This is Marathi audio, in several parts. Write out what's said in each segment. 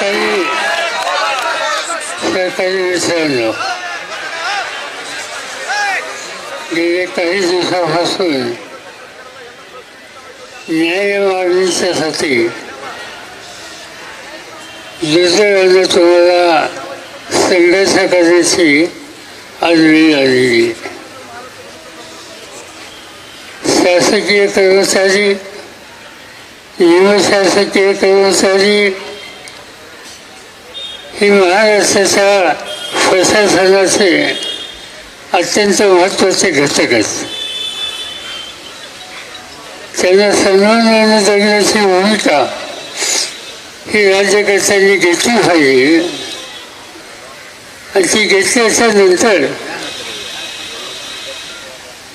सरकारी काही विसरलो गेले काही दिवसापासून न्याय मागणीच्यासाठी दुसऱ्यानं तुम्हाला संघर्ष करण्याची आज वेळ आलेली शासकीय कर्मचारी निमशासकीय कर्मचारी ही महाराष्ट्राच्या प्रशासनाचे अत्यंत महत्त्वाचे घटक आहेत. त्यांना सन्मानाने जगण्याची भूमिका ही राज्यकर्त्यांनी घेतली पाहिजे. आणि ती घेतल्याच्या नंतर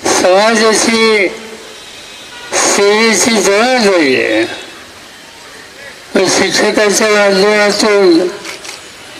समाजाची सेवेची जबाबदारी आहे. शिक्षकाच्या माध्यमातून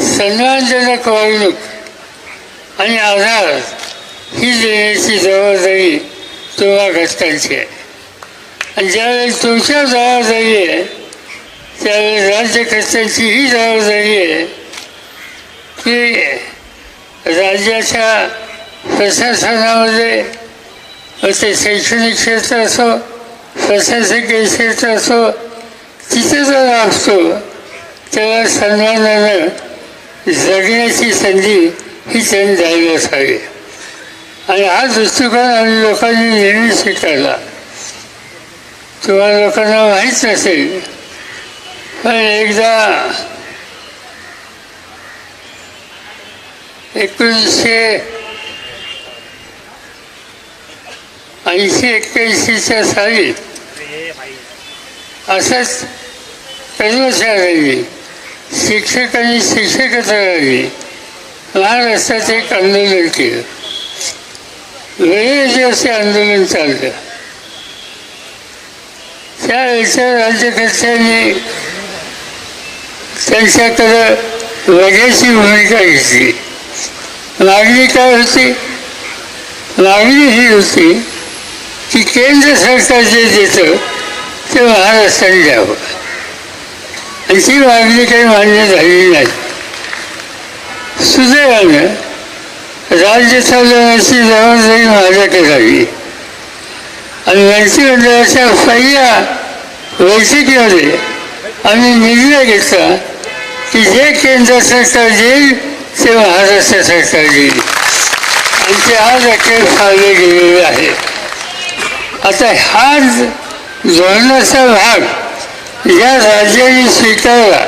सन्मानजनक वागणूक आणि आधार ही देण्याची जबाबदारी तुम्हा घटकांची आहे. आणि ज्यावेळेस तुमच्या जबाबदारी आहे त्यावेळेस राज्यकर्त्यांची ही जबाबदारी आहे की राज्याच्या प्रशासनामध्ये ते शैक्षणिक क्षेत्र असो प्रशासकीय क्षेत्र असो तिथे जर असतो तेव्हा सन्मानानं जगण्याची संधी ही त्यांनी द्यायला असावी आणि हा दृष्टिकोन आम्ही लोकांनी नेहमी स्वीकारला. तुम्हाला लोकांना माहीत नसेल पण एकदा एकोणीसशे ऐंशी एक्क्याऐंशीच्या साली असंच कर्मचाऱ्यांनी शिक्षक आणि शिक्षकेतरांनी महाराष्ट्रात एक आंदोलन केलं. वेळेचे असे आंदोलन चाललं. त्यावेळेच्या राज्यकर्त्यांनी त्यांच्याकडं वगैरेची भूमिका घेतली. मागणी काय होती. मागणी ही होती की केंद्र सरकार जे देतं ते महाराष्ट्राने द्यावं. आणि ती मागणी काही मान्य झालेली नाही. सुदैवानं राज्य चालवण्याची जबाबदारी माझ्याकडे झाली आणि मंत्रिमंडळाच्या पहिल्या बैठकीमध्ये आम्ही निर्णय घेतला की जे केंद्र सरकार देईल ते महाराष्ट्र सरकार देईल. आमचे आज अखेर फाळले गेलेले आहे आता हा धोरणाचा भाग 你看他就是睡觉了